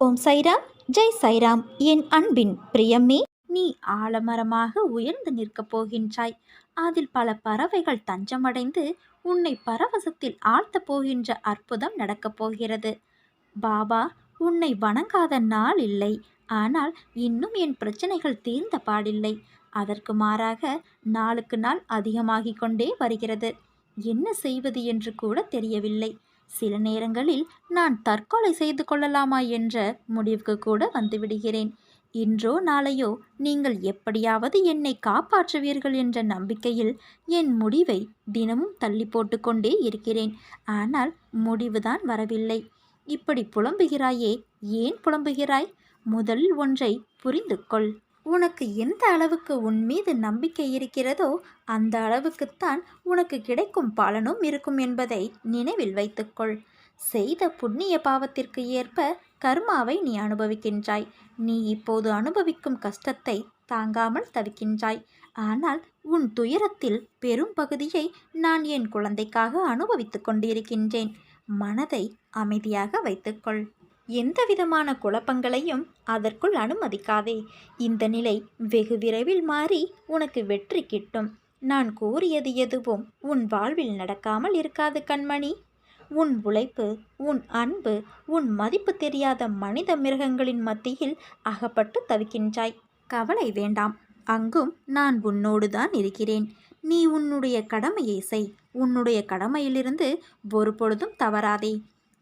ஓம் சைராம் ஜெய் சைராம். என் அன்பின் பிரியமே நீ ஆலமரமாக உயர்ந்து நிற்கப் போகின்றாய். அதில் பல பறவைகள் தஞ்சமடைந்து உன்னை பரவசத்தில் ஆழ்த்தப் போகின்ற அற்புதம் நடக்கப் போகிறது. பாபா உன்னை வணங்காத நாள் இல்லை. ஆனால் இன்னும் என் பிரச்சனைகள் தீர்ந்த பாடில்லை. அதற்கு மாறாக நாளுக்கு நாள் அதிகமாகிக் கொண்டே வருகிறது. என்ன செய்வது என்று கூட தெரியவில்லை. சில நேரங்களில் நான் தற்கொலை செய்து கொள்ளலாமா என்ற முடிவுக்கு கூட வந்துவிடுகிறேன். இன்றோ நாளையோ நீங்கள் எப்படியாவது என்னை காப்பாற்றுவீர்கள் என்ற நம்பிக்கையில் என் முடிவை தினமும் தள்ளி போட்டுக்கொண்டே இருக்கிறேன். ஆனால் முடிவுதான் வரவில்லை. இப்படி புலம்புகிறாயே ஏன் புலம்புகிறாய்? முதலில் ஒன்றை புரிந்து கொள் உனக்கு எந்த அளவுக்கு உன் மீது நம்பிக்கை இருக்கிறதோ அந்த அளவுக்குத்தான் உனக்கு கிடைக்கும் பலனும் இருக்கும் என்பதை நினைவில் வைத்துக்கொள். செய்த புண்ணிய பாவத்திற்கு ஏற்ப கர்மாவை நீ அனுபவிக்கின்றாய். நீ இப்போது அனுபவிக்கும் கஷ்டத்தை தாங்காமல் தவிக்கின்றாய். ஆனால் உன் துயரத்தில் பெரும் பகுதியை நான் என் குழந்தைக்காக அனுபவித்துக் கொண்டிருக்கின்றேன். மனதை அமைதியாக வைத்துக்கொள். எந்த விதமான குழப்பங்களையும் அதற்குள் அனுமதிக்காதே. இந்த நிலை வெகு விரைவில் மாறி உனக்கு வெற்றி கிட்டும். நான் கூறியது எதுவும் உன் வாழ்வில் நடக்காமல் இருக்காது கண்மணி. உன் உழைப்பு உன் அன்பு உன் மதிப்பு தெரியாத மனித மிருகங்களின் மத்தியில் அகப்பட்டு தவிக்கின்றாய். கவலை வேண்டாம். அங்கும் நான் உன்னோடு தான் இருக்கிறேன். நீ உன்னுடைய கடமையை செய். உன்னுடைய கடமையிலிருந்து ஒரு பொழுதும் தவறாதே.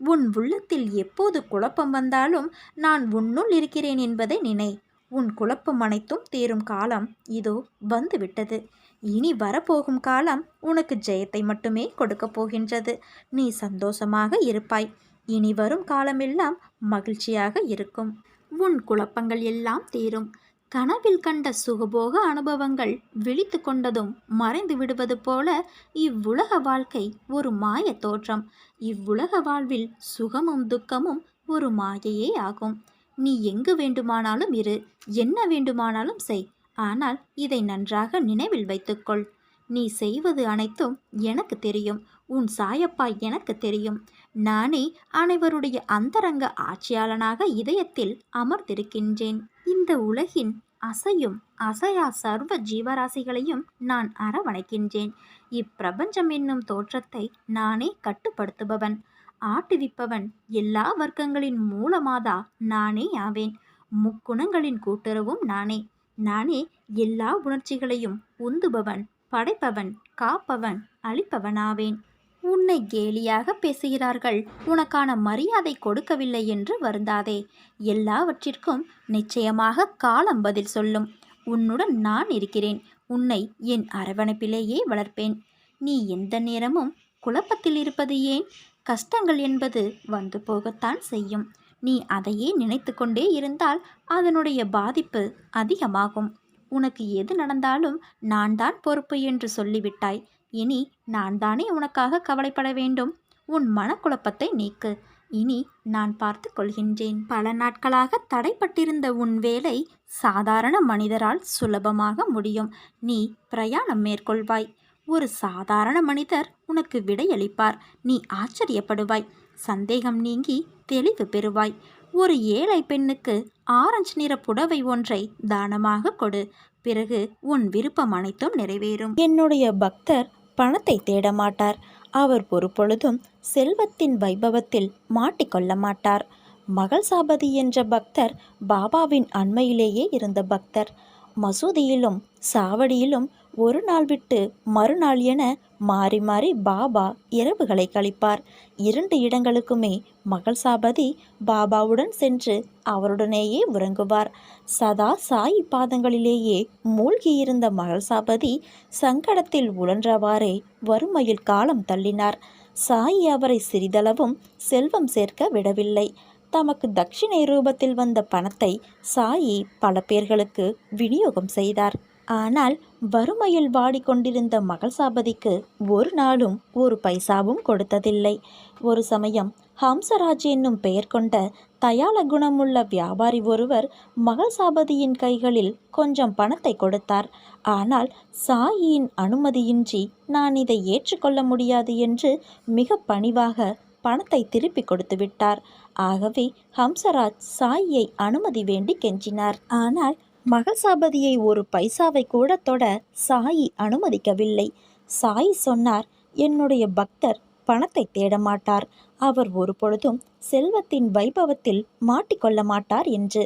உன் உள்ளத்தில் எப்போது குழப்பம் வந்தாலும் நான் உன்னுள் இருக்கிறேன் என்பதை நினை. உன் குழப்பம் அனைத்தும் தீரும் காலம் இதோ வந்துவிட்டது. இனி வரப்போகும் காலம் உனக்கு ஜெயத்தை மட்டுமே கொடுக்கப் போகின்றது. நீ சந்தோஷமாக இருப்பாய். இனி வரும் காலமெல்லாம் மகிழ்ச்சியாக இருக்கும். உன் குழப்பங்கள் எல்லாம் தீரும். கனவில் கண்ட சுகபோக அனுபவங்கள் விழித்து கொண்டதும் மறைந்து விடுவது போல இவ்வுலக வாழ்க்கை ஒரு மாய தோற்றம். இவ்வுலக வாழ்வில் சுகமும் துக்கமும் ஒரு மாயையே ஆகும். நீ எங்கு வேண்டுமானாலும் இரு என்ன வேண்டுமானாலும் செய் ஆனால் இதை நன்றாக நினைவில் வைத்துக்கொள். நீ செய்வது அனைத்தும் எனக்கு தெரியும் உன் சாயப்பா எனக்கு தெரியும். நானே அனைவருடைய அந்தரங்க ஆட்சியாளனாக இதயத்தில் அமர்ந்திருக்கின்றேன். இந்த உலகின் அசையும் அசையா சர்வ ஜீவராசிகளையும் நான் அரவணைக்கின்றேன். இப்பிரபஞ்சம் என்னும் தோற்றத்தை நானே கட்டுப்படுத்துபவன். ஆட்டுவிப்பவன் எல்லா வர்க்கங்களின் மூலமாதா நானே ஆவேன். முக்குணங்களின் கூட்டுறவும் நானே. நானே எல்லா உணர்ச்சிகளையும் உந்துபவன் படைப்பவன் காப்பவன் அழிப்பவனாவேன். உன்னை கேலியாக பேசுகிறார்கள். உனக்கான மரியாதை கொடுக்கவில்லை என்று வருந்தாதே. எல்லாவற்றிற்கும் நிச்சயமாக காலம் பதில் சொல்லும். உன்னுடன் நான் இருக்கிறேன். உன்னை என் அரவணைப்பிலேயே வளர்ப்பேன். நீ எந்த நேரமும் குழப்பத்தில் இருப்பது ஏன்? கஷ்டங்கள் என்பது வந்து போகத்தான் செய்யும். நீ அதையே நினைத்து கொண்டே இருந்தால் அதனுடைய பாதிப்பு அதிகமாகும். உனக்கு எது நடந்தாலும் நான் தான் பொறுப்பு என்று சொல்லிவிட்டாய். இனி நான் தானே உனக்காக கவலைப்பட வேண்டும்? உன் மனக்குழப்பத்தை நீக்கு. இனி நான் பார்த்து கொள்கின்றேன். பல நாட்களாக தடைப்பட்டிருந்த உன் வேலை சாதாரண மனிதரால் சுலபமாக முடியும். நீ பிரயாணம் மேற்கொள்வாய். ஒரு சாதாரண மனிதர் உனக்கு விடையளிப்பார். நீ ஆச்சரியப்படுவாய். சந்தேகம் நீங்கி தெளிவு பெறுவாய். ஒரு ஏழை பெண்ணுக்கு ஆரஞ்சு நிற புடவை ஒன்றை தானமாக கொடு. பிறகு உன் விருப்பம் அனைத்தும் நிறைவேறும். என்னுடைய பக்தர் பணத்தை தேட மாட்டார் அவர் பொறுப்பொழுதும் செல்வத்தின் வைபவத்தில் மாட்டிக்கொள்ள மாட்டார். மகள் சாபதி என்ற பக்தர் பாபாவின் அண்மையிலேயே இருந்த பக்தர். மசூதியிலும் சாவடியிலும் ஒரு நாள் விட்டு மறுநாள் என மாறி மாறி பாபா இரவுகளை கழிப்பார். இரண்டு இடங்களுக்குமே மகள் சாபதி பாபாவுடன் சென்று அவருடனேயே உறங்குவார். சதா சாய் பாதங்களிலேயே மூழ்கியிருந்த மகள் சாபதி சங்கடத்தில் உழன்றவாறே வறுமையில் காலம் தள்ளினார். சாய் அவரை சிறிதளவும் செல்வம் சேர்க்க விடவில்லை. தமக்கு தட்சிணை ரூபத்தில் வந்த பணத்தை சாயி பல பேர்களுக்கு விநியோகம் செய்தார். ஆனால் வறுமையில் வாடிக்கொண்டிருந்த மகள் சாபதிக்கு ஒரு நாளும் ஒரு பைசாவும் கொடுத்ததில்லை. ஒரு சமயம் ஹம்சராஜ் என்னும் பெயர் கொண்ட தயால குணமுள்ள வியாபாரி ஒருவர் மகள் சாபதியின் கைகளில் கொஞ்சம் பணத்தை கொடுத்தார். ஆனால் சாயியின் அனுமதியின்றி நான் இதை ஏற்றுக்கொள்ள முடியாது என்று மிக பணிவாக பணத்தை திருப்பி கொடுத்து விட்டார். ஆகவே ஹம்சராஜ் சாயியை அனுமதி வேண்டி கெஞ்சினார். ஆனால் மகள்சாபதியை ஒரு பைசாவை கூட தொட சாயி அனுமதிக்கவில்லை. சாயி சொன்னார் என்னுடைய பக்தர் பணத்தை தேட மாட்டார். அவர் ஒரு பொழுதும் செல்வத்தின் வைபவத்தில் மாட்டிக்கொள்ள மாட்டார் என்று.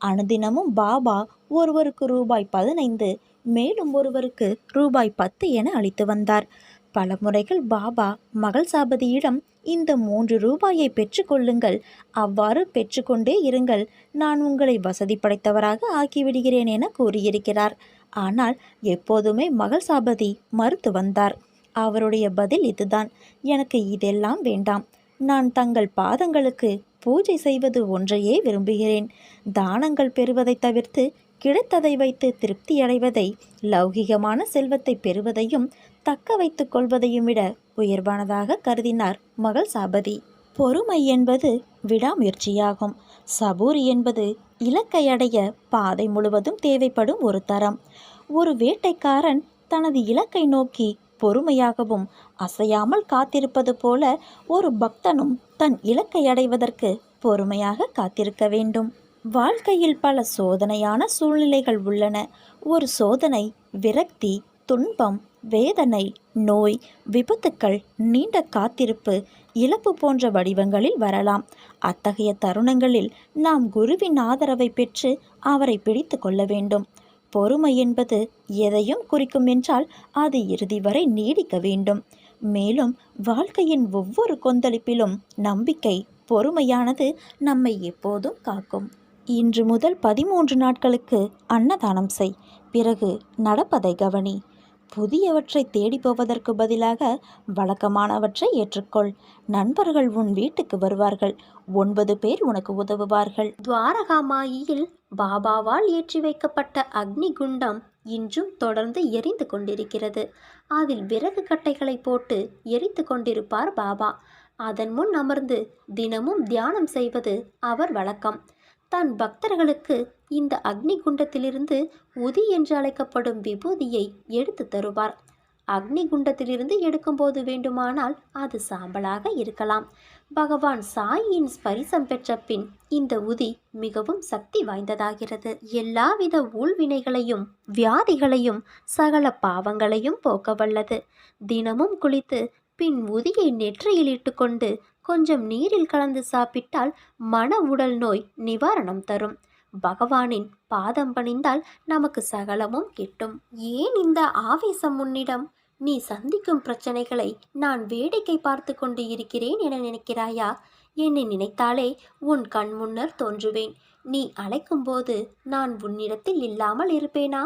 அனுதினமும் பாபா ஒருவருக்கு ரூபாய் பதினைந்து மேலும் ஒருவருக்கு ரூபாய் பத்து என அளித்து வந்தார். பல முறைகள் பாபா மகள் சாபதியிடம் இந்த மூன்று ரூபாயை பெற்றுக்கொள்ளுங்கள். அவ்வாறு பெற்றுக்கொண்டே இருங்கள். நான் உங்களை வசதி படைத்தவராக ஆக்கிவிடுகிறேன் என கூறியிருக்கிறார். ஆனால் எப்போதுமே மகள் சாபதி மறுத்து வந்தார். அவருடைய பதில் இதுதான். எனக்கு இதெல்லாம் வேண்டாம். நான் தங்கள் பாதங்களுக்கு பூஜை செய்வது ஒன்றையே விரும்புகிறேன். தானங்கள் பெறுவதை தவிர்த்து கிடைத்ததை வைத்து திருப்தியடைவதை லௌகிகமான செல்வத்தை பெறுவதையும் தக்க வைத்துக் கொள்வதையும் விட உயர்வானதாக கருதினார் மகள் சபதி. பொறுமை என்பது விடாமுயற்சியாகும். சபூரி என்பது இலக்கை அடைய பாதை முழுவதும் தேவைப்படும் ஒரு தரம். ஒரு வேட்டைக்காரன் தனது இலக்கை நோக்கி பொறுமையாகவும் அசையாமல் காத்திருப்பது போல ஒரு பக்தனும் தன் இலக்கை அடைவதற்கு பொறுமையாக காத்திருக்க வேண்டும். வாழ்க்கையில் பல சோதனையான சூழ்நிலைகள் உள்ளன. ஒரு சோதனை விரக்தி துன்பம் வேதனை நோய் விபத்துக்கள் நீண்ட காத்திருப்பு இழப்பு போன்ற வடிவங்களில் வரலாம். அத்தகைய தருணங்களில் நாம் குருவின் ஆதரவை பெற்று அவரை பிடித்து கொள்ள வேண்டும். பொறுமை என்பது எதையும் குறிக்கும் என்றால் அது இறுதி வரை நீடிக்க வேண்டும். மேலும் வாழ்க்கையின் ஒவ்வொரு கொந்தளிப்பிலும் நம்பிக்கை பொறுமையானது நம்மை எப்போதும் காக்கும். இன்று முதல் பதிமூன்று நாட்களுக்கு அன்னதானம் செய். பிறகு நடப்பதை கவனி. புதியவற்றை தேடி போவதற்கு பதிலாக வழக்கமானவற்றை ஏற்றுக்கொள். நண்பர்கள் உன் வீட்டுக்கு வருவார்கள். ஒன்பது பேர் உனக்கு உதவுவார்கள். துவாரகாமாயியில் பாபாவால் ஏற்றி வைக்கப்பட்ட அக்னி குண்டம் இன்றும் தொடர்ந்து எரிந்து கொண்டிருக்கிறது. அதில் விறகு கட்டைகளை போட்டு எரித்து கொண்டிருப்பார் பாபா. அதன் முன் அமர்ந்து தினமும் தியானம் செய்வது அவர் வழக்கம். தன் பக்தர்களுக்கு இந்த அக்னி குண்டத்திலிருந்து உதி என்று அழைக்கப்படும் விபூதியை எடுத்து தருவார். அக்னி குண்டத்திலிருந்து எடுக்கும்போது வேண்டுமானால் அது சாம்பலாக இருக்கலாம். பகவான் சாயின் ஸ்பரிசம் பெற்ற பின் இந்த உதி மிகவும் சக்தி வாய்ந்ததாகிறது. எல்லாவித ஊழ்வினைகளையும் வியாதிகளையும் சகல பாவங்களையும் போக்க வல்லது. தினமும் குளித்து பின் உதியை நெற்றியில் இட்டுக்கொண்டு கொஞ்சம் நீரில் கலந்து சாப்பிட்டால் மன உடல் நோய் நிவாரணம் தரும். பகவானின் பாதம் பணிந்தால் நமக்கு சகலமும் கிட்டும். ஏன் இந்த ஆவேசம் உன்னிடம்? நீ சந்திக்கும் பிரச்சனைகளை நான் வேடிக்கை பார்த்து கொண்டு இருக்கிறேன் என நினைக்கிறாயா? என்னை நினைத்தாலே உன் கண் முன்னர் தோன்றுவேன். நீ அழைக்கும்போது நான் உன்னிடத்தில் இல்லாமல் இருப்பேனா?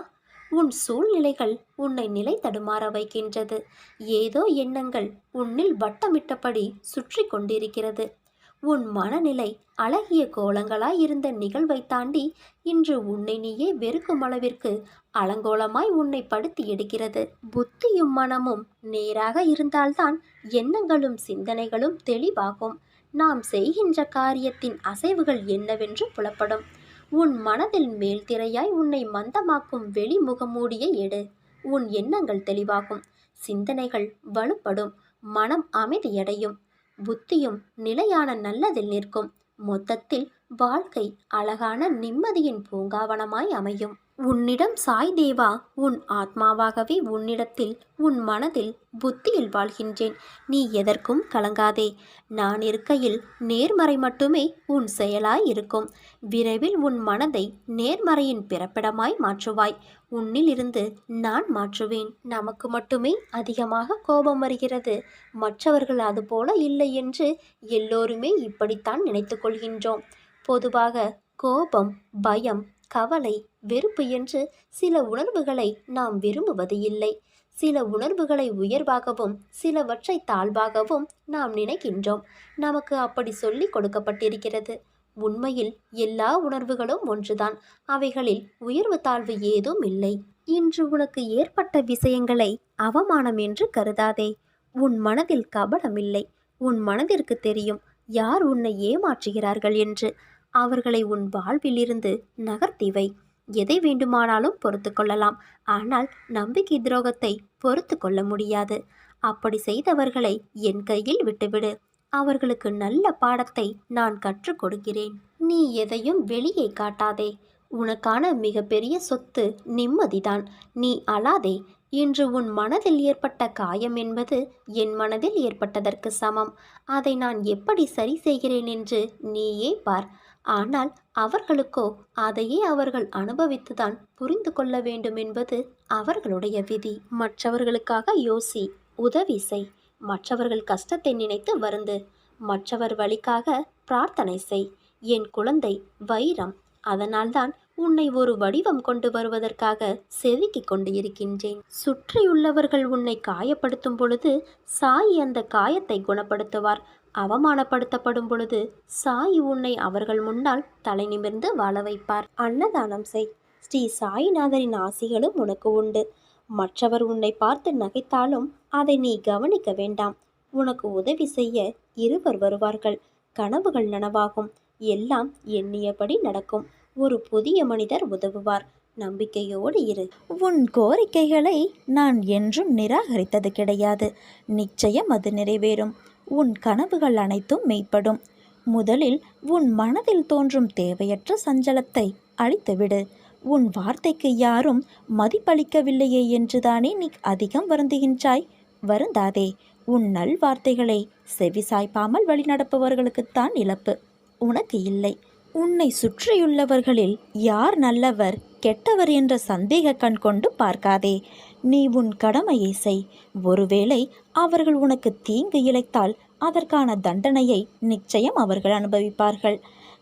உன் சூழ்நிலைகள் உன்னை நிலை தடுமாற வைக்கின்றது. ஏதோ எண்ணங்கள் உன்னில் வட்டமிட்டபடி சுற்றி கொண்டிருக்கிறது. உன் மனநிலை அழகிய கோலங்களாய் இருந்த நிகழ்வை தாண்டி இன்று உன்னை நீயே வெறுக்கும் அளவிற்கு அலங்கோலமாய் உன்னை படுத்தி எடுக்கிறது. புத்தியும் மனமும் நேராக இருந்தால்தான் எண்ணங்களும் சிந்தனைகளும் தெளிவாகும். நாம் செய்கின்ற காரியத்தின் அசைவுகள் என்னவென்று புலப்படும். உன் மனதில் மேல்திரையாய் உன்னை மந்தமாக்கும் வெளி முகமூடியை எடு. உன் எண்ணங்கள் தெளிவாகும். சிந்தனைகள் வலுப்படும். மனம் அமைதியடையும். புத்தியும் நிலையான நல்லதில் நிற்கும். மொத்தத்தில் வாழ்க்கை அழகான நிம்மதியின் பூங்காவனமாய் அமையும். உன்னிடம் சாய் தேவா உன் ஆத்மாவாகவே உன்னிடத்தில் உன் மனதில் புத்தியில் வாழ்கின்றேன். நீ எதற்கும் கலங்காதே. நான் இருக்கையில் நேர்மறை மட்டுமே உன் செயலாய் இருக்கும். விரைவில் உன் மனதை நேர்மறையின் பிறப்பிடமாய் மாற்றுவாய். உன்னில் இருந்து நான் மாற்றுவேன். நமக்கு மட்டுமே அதிகமாக கோபம் வருகிறது. மற்றவர்கள் அதுபோல இல்லை என்று எல்லோருமே இப்படித்தான் நினைத்து கொள்கின்றோம். பொதுவாக கோபம் பயம் கவலை வெறுப்பு என்று சில உணர்வுகளை நாம் விரும்புவது இல்லை சில உணர்வுகளை உயர்வாகவும் சிலவற்றை தாழ்வாகவும் நாம் நினைக்கின்றோம். நமக்கு அப்படி சொல்லி கொடுக்கப்பட்டிருக்கிறது. உண்மையில் எல்லா உணர்வுகளும் ஒன்றுதான். அவைகளில் உயர்வு தாழ்வு ஏதும் இல்லை. இன்று உனக்கு ஏற்பட்ட விஷயங்களை அவமானம் என்று கருதாதே. உன் மனதில் கபடமில்லை. உன் மனதிற்கு தெரியும் யார் உன்னை ஏமாற்றுகிறார்கள் என்று. அவர்களை உன் வாழ்விலிருந்து நகர்த்திவை எதை வேண்டுமானாலும் பொறுத்து கொள்ளலாம். ஆனால் நம்பிக்கை துரோகத்தை பொறுத்து கொள்ள முடியாது. அப்படி செய்தவர்களை என் கையில் விட்டுவிடு. அவர்களுக்கு நல்ல பாடத்தை நான் கற்றுக் கொடுக்கிறேன். நீ எதையும் வெளியே காட்டாதே. உனக்கான மிகப்பெரிய சொத்து நிம்மதிதான். நீ அழாதே. இன்று உன் மனதில் ஏற்பட்ட காயம் என்பது என் மனதில் ஏற்பட்டதற்கு சமம். அதை நான் எப்படி சரி செய்கிறேன் என்று நீயே பார். ஆனால் அவர்களுக்கோ அதையே அவர்கள் அனுபவித்துதான் புரிந்து கொள்ள வேண்டும் என்பது அவர்களுடைய விதி. மற்றவர்களுக்காக யோசி உதவி செய். மற்றவர்கள் கஷ்டத்தை நினைத்து வருந்து மற்றவர் வழிக்காக பிரார்த்தனை செய். என் குழந்தை வைரம். அதனால்தான் உன்னை ஒரு வடிவம் கொண்டு வருவதற்காக செதுக்கிக் கொண்டு இருக்கின்றேன் சுற்றியுள்ளவர்கள் உன்னை காயப்படுத்தும் பொழுது சாய் அந்த காயத்தை குணப்படுத்துவார். அவமானப்படுத்தப்படும் பொழுது சாய் உன்னை அவர்கள் முன்னால் தலை நிமிர்ந்து வாழ வைப்பார். அன்னதானம் செய். ஸ்ரீ சாய்நாதரின் ஆசிகளும் உனக்கு உண்டு. மற்றவர் உன்னை பார்த்து நகைத்தாலும் அதை நீ கவனிக்க வேண்டாம். உனக்கு உதவி செய்ய இருவர் வருவார்கள். கனவுகள் நனவாகும். எல்லாம் எண்ணியபடி நடக்கும். ஒரு புதிய மனிதர் உதவுவார். நம்பிக்கையோடு இரு. உன் கோரிக்கைகளை நான் என்றும் நிராகரித்தது கிடையாது. நிச்சயம் அது நிறைவேறும். உன் கனவுகள் அனைத்தும் மெய்ப்படும். முதலில் உன் மனதில் தோன்றும் தேவையற்ற சஞ்சலத்தை அழித்துவிடு. உன் வார்த்தைக்கு யாரும் மதிப்பளிக்கவில்லையே என்றுதானே நீ அதிகம் வருந்துகின்றாய்? வருந்தாதே. உன் நல் வார்த்தைகளை செவிசாய்ப்பாமல் வழிநடப்பவர்களுக்குத்தான் இழப்பு. உனக்கு இல்லை. உன்னை சுற்றியுள்ளவர்களில் யார் நல்லவர்? கெட்டவர் என்ற சந்தேக கண் கொண்டு பார்க்காதே. நீ உன் கடமையை செய். ஒருவேளை அவர்கள் உனக்கு தீங்கு இழைத்தால் அதற்கான தண்டனையை நிச்சயம் அவர்கள் அனுபவிப்பார்கள்.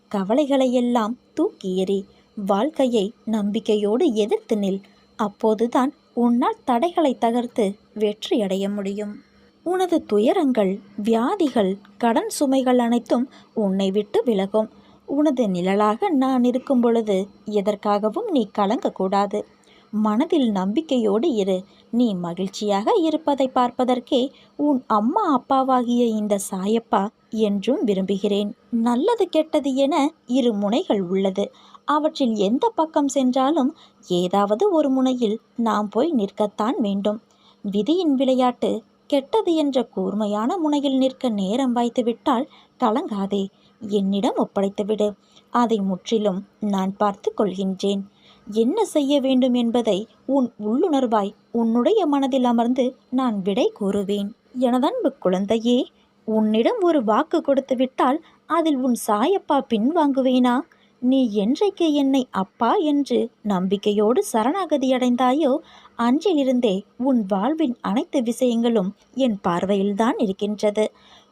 கவலைகளை எல்லாம் தூக்கி எறி வாழ்க்கையை நம்பிக்கையோடு எதிர்த்து நில். அப்போதுதான் உன்னால் தடைகளை தகர்த்து வெற்றியடைய முடியும். உனது துயரங்கள் வியாதிகள் கடன் சுமைகள் அனைத்தும் உன்னை விட்டு விலகும். உனது நிழலாக நான் இருக்கும் பொழுது எதற்காகவும் நீ கலங்கக்கூடாது. மனதில் நம்பிக்கையோடு இரு. நீ மகிழ்ச்சியாக இருப்பதை பார்ப்பதற்கே உன் அம்மா அப்பாவாகிய இந்த சாயப்பா என்றும் விரும்புகிறேன். நல்லது கெட்டது என இரு முனைகள் உள்ளது. அவற்றில் எந்த பக்கம் சென்றாலும் ஏதாவது ஒரு முனையில் நாம் போய் நிற்கத்தான் வேண்டும். விதியின் விளையாட்டு கெட்டது என்ற கூர்மையான முனையில் நிற்க நேரம் வைத்துவிட்டால் கலங்காதே. என்னிடம் ஒப்படைத்துவிடு. அதை முற்றிலும் நான் பார்த்து கொள்கின்றேன். என்ன செய்ய வேண்டும் என்பதை உன் உள்ளுணர்வாய் உன்னுடைய மனதில் அமர்ந்து நான் விடை கூறுவேன். எனதன்பு குழந்தையே உன்னிடம் ஒரு வாக்கு கொடுத்து விட்டால் அதில் உன் சாயப்பா பின்வாங்குவேனா? நீ என்றைக்கு என்னை அப்பா என்று நம்பிக்கையோடு சரணாகதி அடைந்தாயோ அன்றிலிருந்தே உன் வாழ்வின் அனைத்து விஷயங்களும் என் பார்வையில்தான் இருக்கின்றது.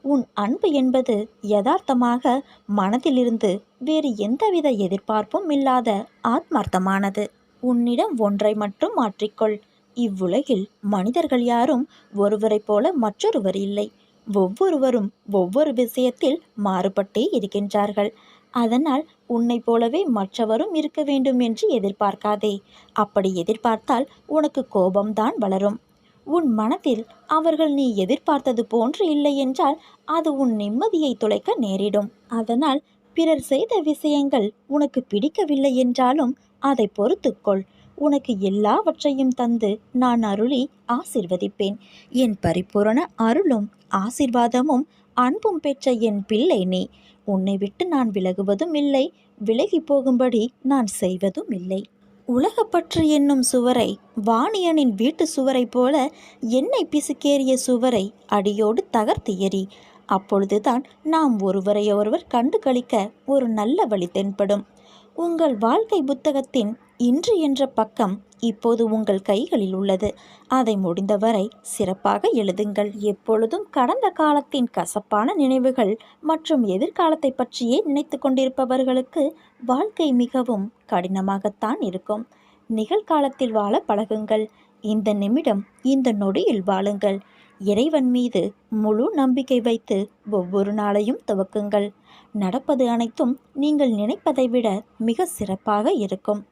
உன் அன்பு என்பது யதார்த்தமாக மனதிலிருந்து வேறு எந்தவித எதிர்பார்ப்பும் இல்லாத ஆத்மார்த்தமானது. உன்னிடம் ஒன்றை மட்டும் மாற்றிக்கொள். இவ்வுலகில் மனிதர்கள் யாரும் ஒருவரைப் போல மற்றொருவர் இல்லை. ஒவ்வொருவரும் ஒவ்வொரு விஷயத்தில் மாறுபட்டே இருக்கின்றார்கள். அதனால் உன்னை போலவே மற்றவரும் இருக்க வேண்டும் என்று எதிர்பார்க்காதே. அப்படி எதிர்பார்த்தால் உனக்கு கோபம்தான் வளரும். உன் மனத்தில் அவர்கள் நீ எதிர்பார்த்தது போன்று இல்லை என்றால் அது உன் நிம்மதியை துளைக்க நேரிடும். அதனால் பிறர் செய்த விஷயங்கள் உனக்கு பிடிக்கவில்லை என்றாலும் அதை பொறுத்துக்கொள் உனக்கு எல்லாவற்றையும் தந்து நான் அருளி ஆசிர்வதிப்பேன். என் பரிபூரண அருளும் ஆசிர்வாதமும் அன்பும் பெற்ற என் பிள்ளை நீ. உன்னை விட்டு நான் விலகுவதும் இல்லை விலகி போகும்படி நான் செய்வதும் இல்லை. உலகப்பற்று என்னும் சுவரை வாணியனின் வீட்டு சுவரை போல என்னை பிசுக்கேறிய சுவரை அடியோடு தகர்த்து எறி அப்பொழுதுதான் நாம் ஒருவரையொருவர் கண்டு கழிக்க ஒரு நல்ல வழி தென்படும். உங்கள் வாழ்க்கை புத்தகத்தின் இன்று என்ற பக்கம் இப்போது உங்கள் கைகளில் உள்ளது. அதை முடிந்தவரை சிறப்பாக எழுதுங்கள். எப்பொழுதும் கடந்த காலத்தின் கசப்பான நினைவுகள் மற்றும் எதிர்காலத்தை பற்றியே நினைத்து கொண்டிருப்பவர்களுக்கு வாழ்க்கை மிகவும் கடினமாகத்தான் இருக்கும். நிகழ்காலத்தில் வாழ பழகுங்கள். இந்த நிமிடம் இந்த நொடியில் வாழுங்கள். இறைவன் மீது முழு நம்பிக்கை வைத்து ஒவ்வொரு நாளையும் துவக்குங்கள். நடப்பது அனைத்தும் நீங்கள் நினைப்பதை விட மிக சிறப்பாக இருக்கும்.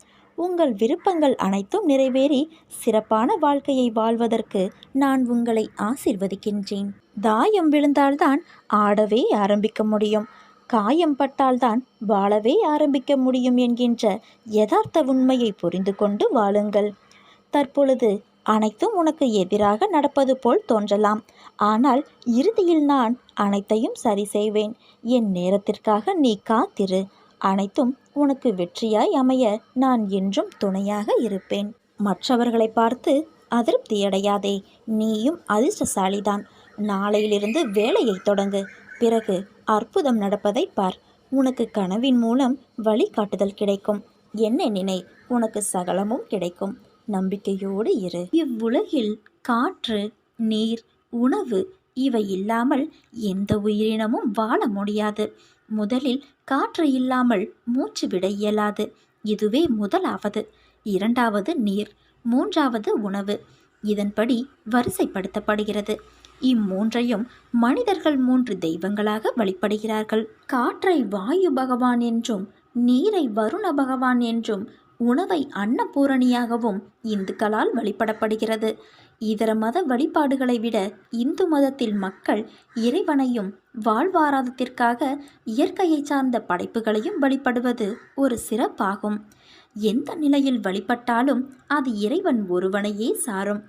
உங்கள் விருப்பங்கள் அனைத்தும் நிறைவேறி சிறப்பான வாழ்க்கையை வாழ்வதற்கு நான் உங்களை ஆசிர்வதிக்கின்றேன். தாயம் விழுந்தால்தான் ஆடவே ஆரம்பிக்க முடியும். காயம் பட்டால்தான் வாழவே ஆரம்பிக்க முடியும் என்கின்ற யதார்த்த உண்மையை புரிந்து கொண்டு வாழுங்கள். தற்பொழுது அனைத்தும் உனக்கு எதிராக நடப்பது போல் தோன்றலாம். ஆனால் இறுதியில் நான் அனைத்தையும் சரி செய்வேன். என் நேரத்திற்காக நீ காத்திரு. அனைத்தும் உனக்கு வெற்றியாய் அமைய நான் என்றும் துணையாக இருப்பேன். மற்றவர்களை பார்த்து அதிருப்தியடையாதே நீயும் அதிர்ஷ்டசாலிதான். நாளையிலிருந்து வேலையை தொடங்கு. பிறகு அற்புதம் நடப்பதை பார். உனக்கு கனவின் மூலம் வழிகாட்டுதல் கிடைக்கும். என்ன நினை? உனக்கு சகலமும் கிடைக்கும். நம்பிக்கையோடு இரு. இவ்வுலகில் காற்று நீர் உணவு இவை இல்லாமல் எந்த உயிரினமும் வாழ முடியாது. முதலில் காற்று இல்லாமல் மூச்சு விட இயலாது. இதுவே முதலாவது. இரண்டாவது நீர் மூன்றாவது உணவு. இதன்படி வரிசைப்படுத்தப்படுகிறது. இம்மூன்றையும் மனிதர்கள் மூன்று தெய்வங்களாக வழிபடுகிறார்கள். காற்றை வாயு பகவான் என்றும் நீரை வருண பகவான் என்றும் உணவை அன்னபூரணியாகவும் இந்துக்களால் வழிபடப்படுகிறது. இதர மத வழிபாடுகளை விட இந்து மதத்தில் மக்கள் இறைவனையும் வாழ்வாராதத்திற்காக இயற்கையை சார்ந்த படைப்புகளையும் வழிபடுவது ஒரு சிறப்பாகும். எந்த நிலையில் வழிபட்டாலும் அது இறைவன் ஒருவனையே சாரும்.